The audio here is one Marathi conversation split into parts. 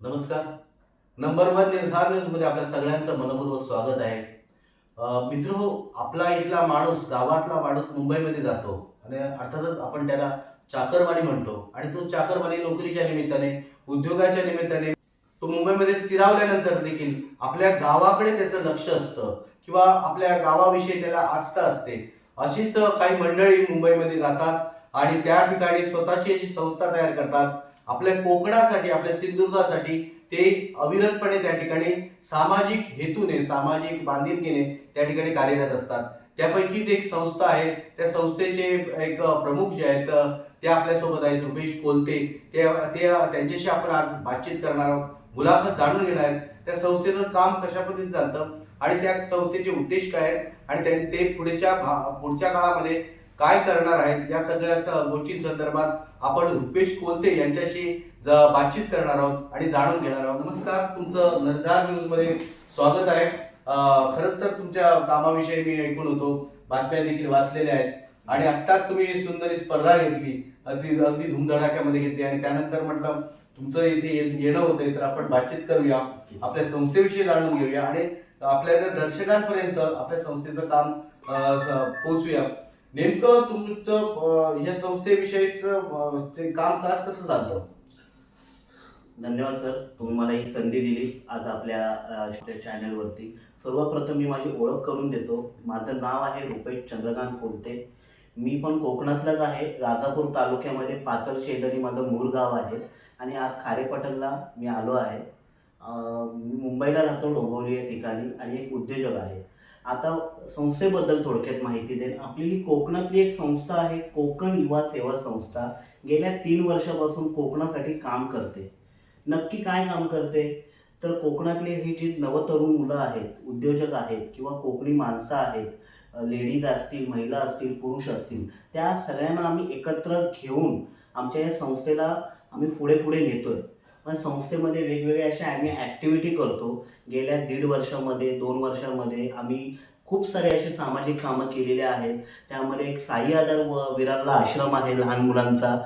नमस्कार. नंबर वन निर्धार न्यूजमध्ये आपल्या सगळ्यांचं मनपूर्वक स्वागत आहे. मित्र हो आपला इथला माणूस गावातला माणूस मुंबईमध्ये जातो. आणि अर्थातच आपण त्याला चाकरवाणी म्हणतो. आणि तो चाकरवाणी नोकरीच्या निमित्ताने उद्योगाच्या निमित्ताने तो मुंबईमध्ये स्थिरावल्यानंतर देखील आपल्या गावाकडे त्याचं लक्ष असतं किंवा आपल्या गावाविषयी त्याला आस्था असते. अशीच काही मंडळी मुंबईमध्ये जातात आणि त्या ठिकाणी स्वतःची अशी संस्था तयार करतात. आपल्या कोकणासाठी आपल्या सिंधुदुर्गासाठी ते अविरतपणे त्या ठिकाणी सामाजिक हेतूने सामाजिक बांधिलकीने त्या ठिकाणी कार्यरत असतात. त्यापैकीच एक संस्था आहे. त्या संस्थेचे एक प्रमुख जे आहेत ते आपल्यासोबत आहेत रुपेश कोलते. ते ते त्यांच्याशी आपण आज बातचीत करणार आहोत. मुलाखत जाणून घेणार आहेत. त्या संस्थेचं काम कशा पद्धतीने चालतं आणि त्या संस्थेचे उद्देश काय आहेत आणि त्यां- ते पुढच्या भा- पुढच्या काळामध्ये काय करणार आहेत? या सगळ्या गोष्टी संदर्भात आपण रुपेश कोलते यांच्याशी बातचीत करणार आहोत आणि जाणून घेणार आहोत. नमस्कार तुमचं निर्धार न्यूजमध्ये स्वागत आहे. खरंच तर तुमच्या कामाविषयी मी ऐकून होतो. बातम्या देखील वाचलेल्या आहेत. आणि आत्ताच तुम्ही सुंदर स्पर्धा घेतली. अगदी अगदी धुमधडाक्यामध्ये घेतली. आणि त्यानंतर म्हटलं तुमचं इथे येणं होतंय तर आपण बातचीत करूया. आपल्या संस्थेविषयी जाणून घेऊया. आणि आपल्या दर्शकांपर्यंत आपल्या संस्थेचं काम पोहोचूया. नेमकं तुमचं या संस्थेविषयीचं अं, ते काम कसं चालतं धन्यवाद सर. तुम्ही मला ही संधी दिली आज आपल्या चॅनलवरती. सर्वप्रथम मी माझी ओळख करून देतो. माझं नाव आहे रुपेश चंद्रकांत कोलते. मी पण कोकणातलाच आहे. राजापूर तालुक्यामध्ये पाचल शेजारी माझं मूळ गाव आहे. आणि आज खारेपटणला मी आलो आहे. मी मुंबईला राहतो डोंबिवली या ठिकाणी. आणि एक उद्योजक आहे. आता संस्थेबद्दल थोडक्यात माहिती देईन. आपली ही कोकणातली एक संस्था आहे कोकण युवा सेवा संस्था. गेल्या तीन वर्षापासून कोकणासाठी काम करते. नक्की काय काम करते? तर कोकणातले हे जी नवतरुण मुलं आहेत उद्योजक आहेत किंवा कोकणी माणसं आहेत लेडीज असतील महिला असतील पुरुष असतील त्या सगळ्यांना आम्ही एकत्र घेऊन आमच्या या संस्थेला आम्ही पुढे पुढे नेतोय. पण संस्थेमध्ये वेगवेगळ्या अशा आम्ही ॲक्टिव्हिटी करतो. गेल्या दीड वर्षामध्ये दोन वर्षामध्ये आम्ही खूप सारे असे सामाजिक कामं केलेले आहेत. त्यामध्ये एक साई आधार व विरारला आश्रम आहे लहान मुलांचा.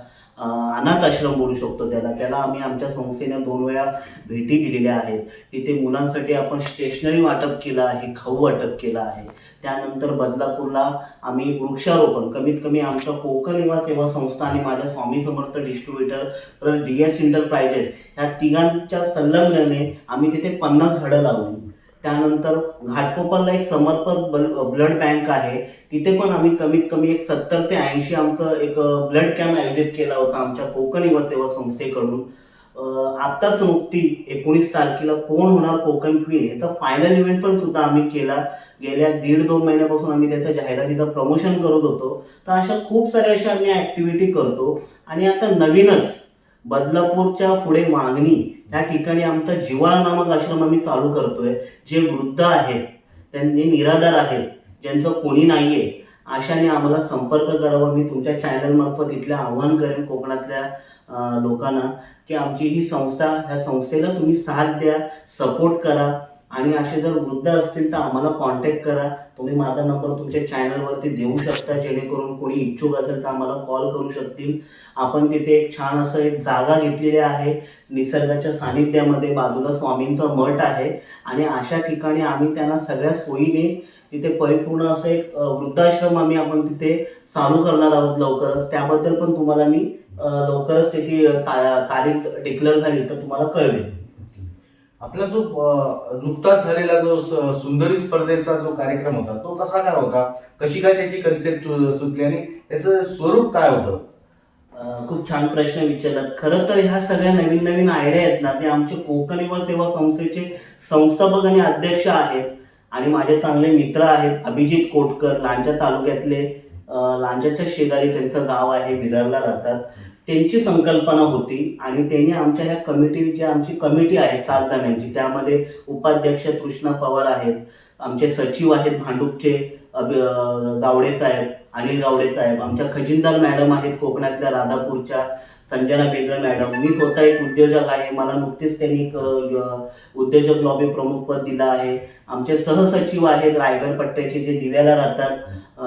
अनाथ आश्रम बोलू शकतो त्याला. त्याला आम्ही आमच्या संस्थेने दोन वेळा भेटी दिलेल्या आहेत. तिथे मुलांसाठी आपण स्टेशनरी वाटप केलं आहे खाऊ वाटप केलं आहे. त्यानंतर बदलापूरला आम्ही वृक्षारोपण कमीत कमी आमच्या कोकण युवा सेवा संस्था आणि माझ्या Swami Samarth distributor D S enterprises ह्या तिघांच्या संलग्नाने आम्ही तिथे पन्नास झाडं लावली. त्यानंतर घाटकोपरला एक समर्पक ब्लड बँक आहे. तिथे पण आम्ही कमीत कमी एक सत्तर ते ऐंशी आमचं एक ब्लड कॅम्प आयोजित केला होता आमच्या कोकण युवासेवा संस्थेकडून. आत्ताच नुकती एकोणीस तारखेला कोण होणार कोकण क्वीन याचा फायनल इव्हेंट पण सुद्धा आम्ही केला. गेल्या दीड दोन महिन्यापासून आम्ही त्याच्या जाहिरातीचं प्रमोशन करत होतो. तर अशा खूप साऱ्या अशा आम्ही ॲक्टिव्हिटी करतो. आणि आता नवीनच बदलापूरच्या पुढे मागणी या ठिकाणी आमचा जिवाळा नामक आश्रम आम्ही चालू करतोय. जे वृद्ध आहेत त्यांनी निराधार आहेत ज्यांचं कोणी नाहीये अशाने आम्हाला संपर्क करावा. मी तुमच्या चॅनलमार्फत इथलं आव्हान करेन कोकणातल्या लोकांना की आमची ही संस्था ह्या संस्थेला तुम्ही साथ द्या सपोर्ट करा. आणि असे जर वृद्ध असतील तर आम्हाला कॉन्टॅक्ट करा. तुम्ही माझा नंबर तुमच्या चॅनलवरती देऊ शकता जेणेकरून कोणी इच्छुक असेल तर आम्हाला कॉल करू शकतील. आपण तिथे एक छान असं एक जागा घेतलेली आहे. निसर्गाच्या सानिध्यामध्ये बाजूला स्वामींचा मठ आहे. आणि अशा ठिकाणी आम्ही त्यांना सगळ्या सोयीने तिथे परिपूर्ण असं एक वृद्धाश्रम आम्ही आपण तिथे चालू करणार आहोत लवकरच. त्याबद्दल पण तुम्हाला मी लवकरच त्याची ता- तारीख डिक्लेअर झाली तर तुम्हाला कळवेल. आपला जो नुकताच झालेला जो स- सुंदरी स्पर्धेचा जो कार्यक्रम होता तो कसा काय होता? कशी काय त्याची कन्सेप्ट सुचली आणि त्याचं स्वरूप काय होतं? खूप छान प्रश्न विचारलात. खरं तर ह्या सगळ्या नवीन नवीन आयडिया आहेत ना ते आमचे कोकण युवा सेवा संस्थेचे संस्थापक आणि अध्यक्ष आहेत. आणि माझे चांगले मित्र आहेत अभिजित कोटकर लांजा तालुक्यातले लांजाच्या शेजारी त्यांचं गाव आहे विरारला राहतात. त्यांची संकल्पना होती आणि त्यांनी आमच्या ह्या कमिटी जी आमची कमिटी आहे सात जणांची त्यामध्ये उपाध्यक्ष कृष्णा पवार आहेत आमचे सचिव आहेत भांडूपचे अभि गावडे साहेब अनिल गावडे साहेब आमच्या खजिनदार मॅडम आहेत कोकणातल्या राधापूरच्या संजना बेंद्रे मॅडम. मी स्वतः एक उद्योजक आहे मला नुकतेच त्यांनी एक उद्योजक लॉबी प्रमुख पद दिलं आहे. आमचे सहसचिव आहेत रायगड पट्ट्याचे जे दिव्याला राहतात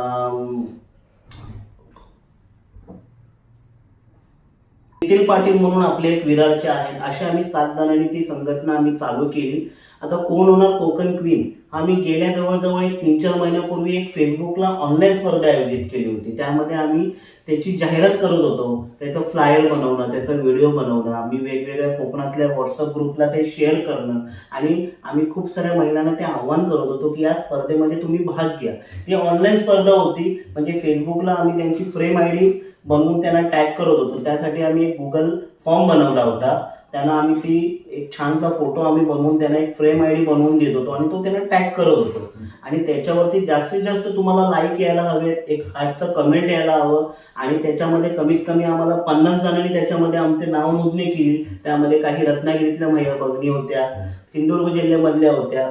नितीन पाटील म्हणून आपले एक विरारचे आहेत. अशा आम्ही सात जणांनी ती संघटना आम्ही चालू केली. आता कोण होणार? कोकण क्वीन आम्ही गेल्या जवळजवळ एक तीन चार महिन्यापूर्वी एक फेसबुकला ऑनलाईन स्पर्धा आयोजित केली होती. त्यामध्ये आम्ही त्याची जाहिरात करत होतो. त्याचं फ्लायर बनवणं त्याचा व्हिडिओ बनवणं आम्ही वेगवेगळ्या कोकणातल्या व्हॉट्सअप ग्रुपला ते शेअर करणं आणि आम्ही खूप साऱ्या महिलांना ते आव्हान करत होतो की या स्पर्धेमध्ये तुम्ही भाग घ्या. ती ऑनलाईन स्पर्धा होती. म्हणजे फेसबुकला आम्ही त्यांची फ्रेम आय डी बनवून त्यांना टॅग करत होतो. त्यासाठी आम्ही एक गुगल फॉर्म बनवला होता. त्यांना आम्ही ती एक छानसा फोटो आम्ही बनवून त्यांना एक फ्रेम आय डी बनवून देत होतो आणि तो त्यांना टॅग करत होतो. आणि त्याच्यावरती जास्तीत जास्त तुम्हाला लाईक यायला हवेत एक हार्टचं कमेंट यायला हवं आणि त्याच्यामध्ये कमीत कमी आम्हाला पन्नास जणांनी त्याच्यामध्ये आमचे नाव नोंदणी केली. त्यामध्ये काही रत्नागिरीतल्या महिला भगिनी होत्या सिंधुदुर्ग जिल्ह्यामधल्या होत्या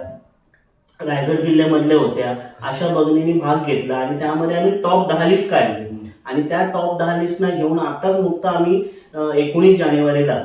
रायगड जिल्ह्यामधल्या होत्या अशा भगिनींनी भाग घेतला आणि त्यामध्ये आम्ही टॉप दहा लिस्ट काढली. आणि त्या टॉप दहा लिस्टना घेऊन आताच नुकता आम्ही एकोणीस जानेवारीला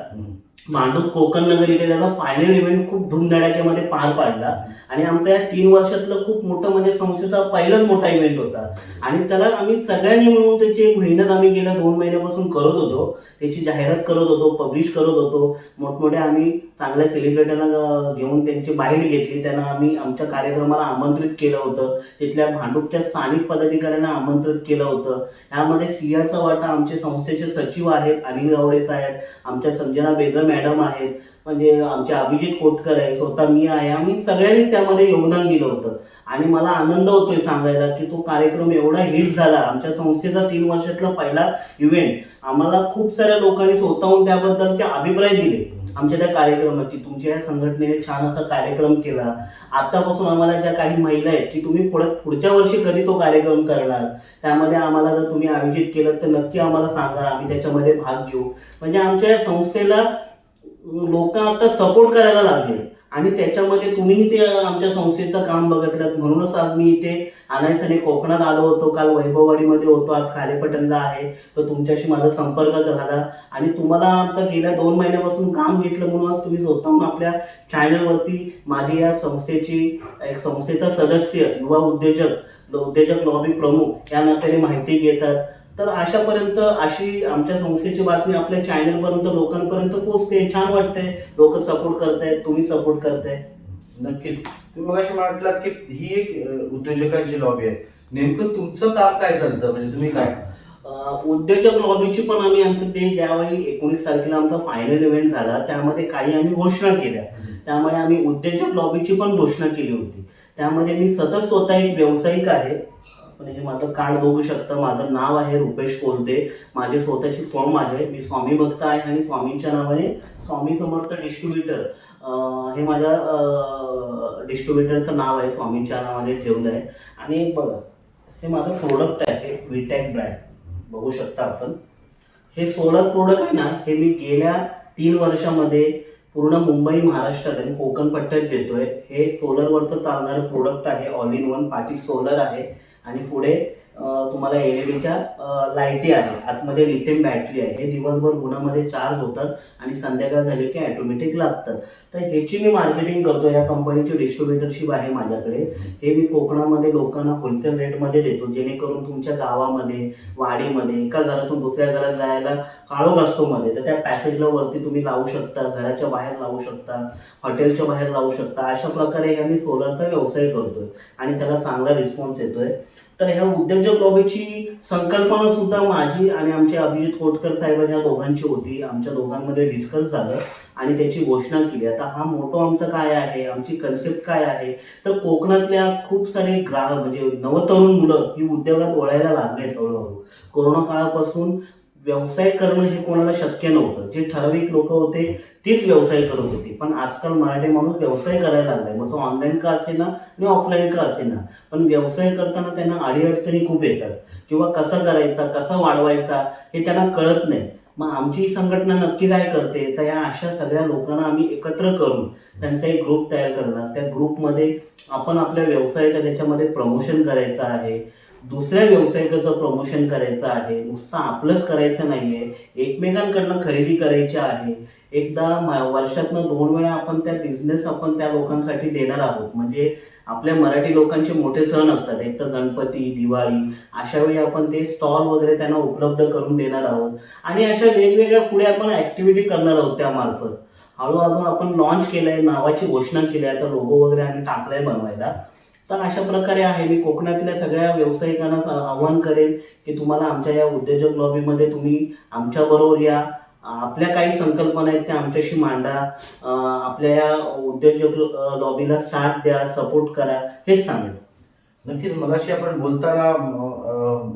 मांडू कोकण नगर इथे त्याचा फायनल इव्हेंट खूप धूमधडाक्यामध्ये पार पाडला. आणि आमचा या तीन वर्षातलं खूप मोठं म्हणजे संस्थेचा पहिलाच मोठा इव्हेंट होता. आणि त्याला आम्ही सगळ्यांनी मिळून त्याची मेहनत आम्ही गेल्या दोन महिन्यापासून करत होतो. त्याची जाहिरात करत होतो पब्लिश करत होतो. मोठमोठ्या आम्ही चांगल्या सेलिब्रिटींना घेऊन त्यांची बाईट घेतली. त्यांना आम्ही आमच्या कार्यक्रमाला आमंत्रित केलं होतं. तिथल्या भांडूपच्या स्थानिक पदाधिकाऱ्यांना आमंत्रित केलं होतं. यामध्ये सिंहाचा वाटा आमचे संस्थेचे सचिव आहेत अनिल गावडे साहेब आमच्या संजना बेगम मॅडम आहेत. म्हणजे आमचे अभिजित कोटकर आहे स्वतः मी आहे. आम्ही सगळ्यांनीच त्यामध्ये योगदान दिलं होतं. आणि मला आनंद होतोय सांगायला की तो कार्यक्रम एवढा हिट झाला. आमच्या संस्थेचा तीन वर्षातला पहिला इव्हेंट आम्हाला खूप साऱ्या लोकांनी स्वतःहून त्याबद्दलचे अभिप्राय दिले. आमच्या त्या कार्यक्रमात की तुमच्या या संघटनेने छान असा कार्यक्रम केला. आतापासून आम्हाला ज्या काही महिला आहेत की तुम्ही पुढे पुढच्या वर्षी कधी तो कार्यक्रम करणार? त्यामध्ये आम्हाला जर तुम्ही आयोजित केलं तर नक्की आम्हाला सांगा. आम्ही त्याच्यामध्ये भाग घेऊ. म्हणजे आमच्या या संस्थेला लोक आता सपोर्ट करायला लागले. आणि त्याच्यामध्ये तुम्हीही ते आमच्या संस्थेचं काम बघितलं. म्हणूनच आज मी इथे आणायसाठी कोकणात आलो होतो. काल वैभववाडीमध्ये होतो. आज खारेपटणला आहे. तर तुमच्याशी माझा संपर्क झाला. आणि तुम्हाला आमचं गेल्या दोन महिन्यापासून काम घेतलं म्हणून आज तुम्ही स्वतःहून आपल्या चॅनलवरती माझी या संस्थेची एक संस्थेचा सदस्य युवा उद्योजक उद्योजक लॉबी प्रमुख या नात्याने माहिती घेतात. तर अशापर्यंत अशी आमच्या संस्थेची बातमी आपल्या चॅनलपर्यंत लोकांपर्यंत पोहोचते. छान वाटतंय. लोक सपोर्ट करतायत. तुम्ही सपोर्ट करताय. नक्कीच. तुम्ही मगाशी म्हटलात की ही एक उद्योजकांची लॉबी आहे. नेमकं तुमचं काम काय चालतं? म्हणजे तुम्ही काय? उद्योजक लॉबीची पण आम्ही आमचं ते ज्यावेळी एकोणीस तारखेला आमचा फायनल इव्हेंट झाला त्यामध्ये काही आम्ही घोषणा केल्या. त्यामुळे आम्ही उद्योजक लॉबीची पण घोषणा केली होती. त्यामध्ये मी सतत स्वतः एक व्यावसायिक आहे. म्हणजे आपण हे माझं कार्ड बघू शकता माझं नाव आहे रुपेश कोलते माझी स्वतःची फॉर्म आहे मी स्वामी भक्त आहे आणि स्वामींच्या नावाने स्वामी समर्थ डिस्ट्रीब्युटर हे माझ्या डिस्ट्रीब्युटरचं नाव आहे स्वामींच्या नावाने ठेवलं आहे. आणि बघा हे माझं प्रोडक्ट आहे विटॅक ब्रँड बघू शकता आपण. हे सोलर प्रोडक्ट आहे ना हे मी गेल्या तीन वर्षामध्ये पूर्ण मुंबई महाराष्ट्रात आणि कोकण पट्ट्यात देतोय. हे सोलरवरचं चालणारं प्रोडक्ट आहे ऑल इन वन पाठी सोलर आहे. आणि पुढे तुम्हाला एल ई डीच्या लाईटी आहे आतमध्ये लिथियम बॅटरी आहे. हे दिवसभर उन्हामध्ये चार्ज होतात आणि संध्याकाळ झाली की ॲटोमॅटिक लागतात. तर ह्याची मी मार्केटिंग करतो या कंपनीची डिस्ट्रीब्युटरशिप आहे माझ्याकडे. हे मी कोकणामध्ये लोकांना होलसेल रेटमध्ये देतो. जेणेकरून तुमच्या गावामध्ये वाडीमध्ये एका घरातून दुसऱ्या घरात जायला काळोख असतो मध्ये. तर त्या पॅसेजला वरती तुम्ही लावू शकता घराच्या बाहेर लावू शकता हॉटेलच्या बाहेर लावू शकता. अशा प्रकारे हे आम्ही सोलरचा व्यवसाय करतोय. आणि त्याला चांगला रिस्पॉन्स येतोय. तर ह्या उद्योजक लॉबीची संकल्पना सुद्धा माझी आणि आमचे अभिजित कोटकर साहेब या दोघांची होती. आमच्या दोघांमध्ये डिस्कस झालं आणि त्याची घोषणा केली. आता हा मोटो आमचं काय आहे? आमची कन्सेप्ट काय आहे? तर कोकणातल्या खूप सारे ग्राहक म्हणजे नवतरुण मुलं ही उद्योगात वळायला लागलेत हळूहळू. कोरोना काळापासून व्यवसाय करणं हे कोणाला शक्य नव्हतं. जे ठराविक लोक होते तीच व्यवसाय करत होती. पण आजकाल मराठी माणूस व्यवसाय करायला लागलाय. मग तो ऑनलाईन का असेना आणि ऑफलाईन का असेना? पण व्यवसाय करताना त्यांना अडीअडचणी खूप येतात. किंवा कसा करायचा कसा वाढवायचा हे त्यांना कळत नाही. मग आमची ही संघटना नक्की काय करते? तर या अशा सगळ्या लोकांना आम्ही एकत्र करून त्यांचा एक ग्रुप तयार करणार. त्या ग्रुपमध्ये आपण आपल्या व्यवसायाचं त्याच्यामध्ये प्रमोशन करायचं आहे. दुसऱ्या व्यावसायिकाचं प्रमोशन करायचं आहे नुसतं आपलंच करायचं नाही आहे एकमेकांकडनं खरेदी करायची आहे. एकदा वर्षातनं दोन वेळा आपण त्या बिझनेस आपण त्या लोकांसाठी देणार आहोत. म्हणजे आपल्या मराठी लोकांचे मोठे सण असतात. एक तर गणपती दिवाळी अशा वेळी आपण ते स्टॉल वगैरे त्यांना उपलब्ध करून देणार आहोत. आणि अशा वेगवेगळ्या पुढे आपण ऍक्टिव्हिटी करणार आहोत त्यामार्फत हळूहळू आपण लॉन्च केलंय नावाची घोषणा केली आहे. तर लोगो वगैरे आम्ही टाकलाय बनवायला. तर अशा प्रकारे आहे मी कोकणातल्या सगळ्या व्यावसायिकांना स- आव्हान करेन की तुम्हाला आमच्या या उद्योजक लॉबीमध्ये तुम्ही आमच्याबरोबर या. आपल्या काही संकल्पना आहेत त्या आमच्याशी मांडा. आपल्या या उद्योजक लॉबीला साथ द्या सपोर्ट करा हेच सांगेल नक्कीच मगाशी आपण बोलताना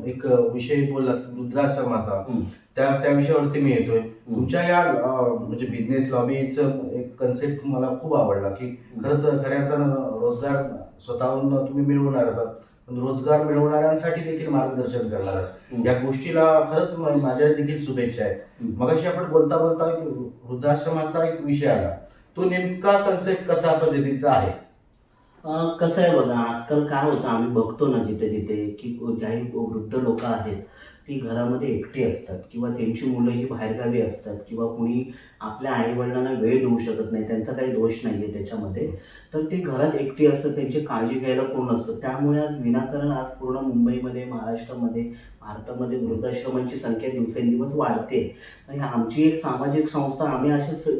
एक विषय बोललात वृद्धाश्रमाचा हम्म. त्या त्या विषयावरती मी येतोय. तुमच्या या म्हणजे बिझनेस लॉबीचं एक कन्सेप्ट मला खूप आवडला की खरं तर खऱ्या अर्थानं रोजगार स्वतःहून तुम्ही मिळवणार आहात. पण रोजगार मिळवणाऱ्यांसाठी देखील मार्गदर्शन करणार आहात. या गोष्टीला खरंच म- माझ्या देखील शुभेच्छा आहेत. मगाशी आपण बोलता बोलता वृद्धाश्रमाचा एक विषय आला. तो नेमका कन्सेप्ट कसा पद्धतीचा आहे? कसं आहे बघा आजकाल काय होतं आम्ही बघतो ना जिथे जिथे की ज्याही वृद्ध लोक आहेत. ती घरामध्ये एकटी असतात किंवा त्यांची मुलं ही बाहेरगावी असतात किंवा कुणी आपल्या आईवडिलांना वेळ देऊ शकत नाही त्यांचा काही दोष नाही आहे त्याच्यामध्ये. तर ते घरात एकटी असतं त्यांची काळजी घ्यायला कोण नसतं. त्यामुळे आज विनाकारण आज पूर्ण मुंबईमध्ये महाराष्ट्रामध्ये भारतामध्ये वृद्धाश्रमांची संख्या दिवसेंदिवस वाढते. आणि आमची एक सामाजिक संस्था आम्ही असे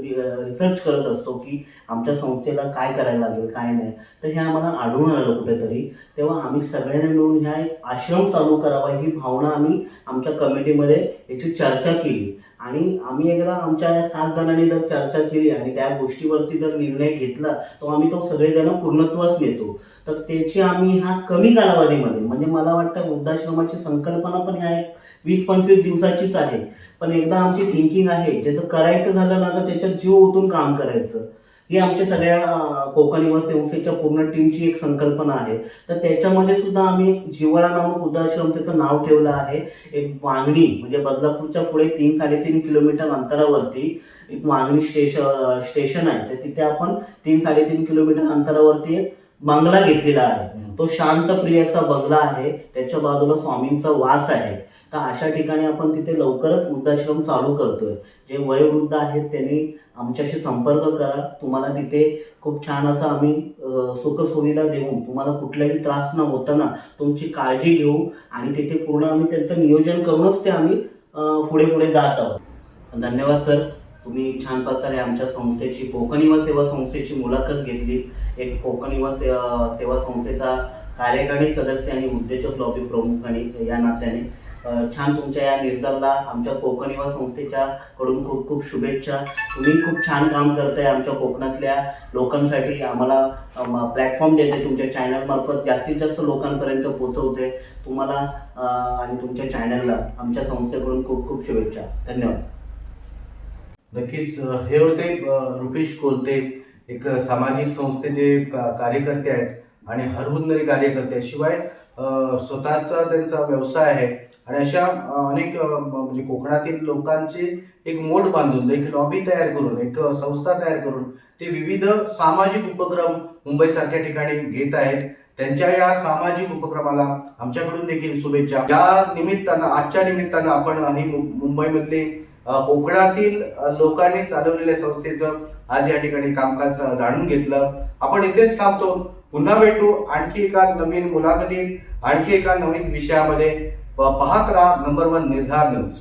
रिसर्च करत असतो की आमच्या संस्थेला काय करायला लागेल काय नाही. तर हे आम्हाला आढळून आलं कुठेतरी. तेव्हा आम्ही सगळ्यांनी मिळून ह्या एक आश्रम चालू करावा ही भावना आम्ही आमच्या कमिटीमध्ये याची चर्चा केली. आणि आम्ही एकदा आमच्या या सात जणांनी जर चर्चा केली आणि त्या गोष्टीवरती जर निर्णय घेतला तर आम्ही तो सगळेजण पूर्णत्वास नेतो. तर त्याची आम्ही ह्या कमी कालावधीमध्ये म्हणजे मला वाटतं वृद्धाश्रमाची संकल्पना पण ह्या एक वीस पंचवीस दिवसाचीच आहे. पण एकदा आमची थिंकिंग आहे जे तर करायचं झालं ना तर त्याच्यात जीव ओतून काम करायचं. ही आमच्या सगळ्या कोकण युवा सेवसेच्या पूर्ण टीमची एक संकल्पना आहे. तर त्याच्यामध्ये सुद्धा आम्ही जिवळा नामक वृद्धाश्रम त्याचं नाव ठेवलं आहे. एक वांगणी म्हणजे बदलापूरच्या पुढे तीन साडेतीन किलोमीटर अंतरावरती एक वांगणी स्टेश स्टेशन आहे. तर तिथे आपण तीन साडेतीन किलोमीटर अंतरावरती एक बंगला घेतलेला आहे. तो शांत असा बंगला आहे. त्याच्या बाजूला स्वामींचा वास आहे. तर अशा ठिकाणी आपण तिथे लवकरच वृद्धाश्रम चालू करतोय. जे वयोवृद्ध आहेत त्यांनी आमच्याशी संपर्क करा. तुम्हाला तिथे खूप छान असं आम्ही सुखसुविधा देऊन तुम्हाला कुठलाही त्रास न होताना तुमची काळजी घेऊ आणि तिथे पूर्ण आम्ही त्यांचं नियोजन करूनच ते आम्ही पुढे पुढे जात आहोत. धन्यवाद सर. तुम्ही छान प्रकारे आमच्या संस्थेची कोकणी व सेवा संस्थेची मुलाखत घेतली. एक कोकणी व सेवा संस्थेचा कार्यकारी सदस्य आणि उद्योजक लॉबी प्रमुख आणि या नात्याने छान तुमच्या या निर्धारला आमच्या कोकण युवा संस्थेच्या कडून खूप खूप शुभेच्छा. तुम्ही खूप छान काम करताय आमच्या कोकणातल्या लोकांसाठी. आम्हाला प्लॅटफॉर्म देते तुमच्या चॅनलमार्फत जास्तीत जास्त लोकांपर्यंत पोहोचवते. तुम्हाला आणि तुमच्या चॅनलला आमच्या संस्थेकडून खूप खूप शुभेच्छा. धन्यवाद. नक्कीच हे होते रुपेश कोलते एक सामाजिक संस्थेचे का- कार्यकर्ते आहेत. आणि हरहुन्नरी कार्यकर्ते शिवाय स्वतःचा त्यांचा व्यवसाय आहे. आणि अशा अनेक म्हणजे कोकणातील लोकांचे एक मोड बांधून एक लॉबी तयार करून एक संस्था तयार करून ते विविध सामाजिक उपक्रम मुंबईसारख्या ठिकाणी घेत आहेत. त्यांच्या या सामाजिक उपक्रमाला आमच्याकडून देखील शुभेच्छा. या निमित्तानं आजच्या निमित्तानं आपण ही मुंबईमधले कोकणातील लोकांनी चालवलेल्या संस्थेचं आज या ठिकाणी कामकाज जाणून घेतलं. आपण इथेच थांबतो. पुन्हा भेटू आणखी एका नवीन मुलाखतीत आणखी एका नवीन विषयामध्ये. पाहत राहा नंबर वन निर्धार न्यूज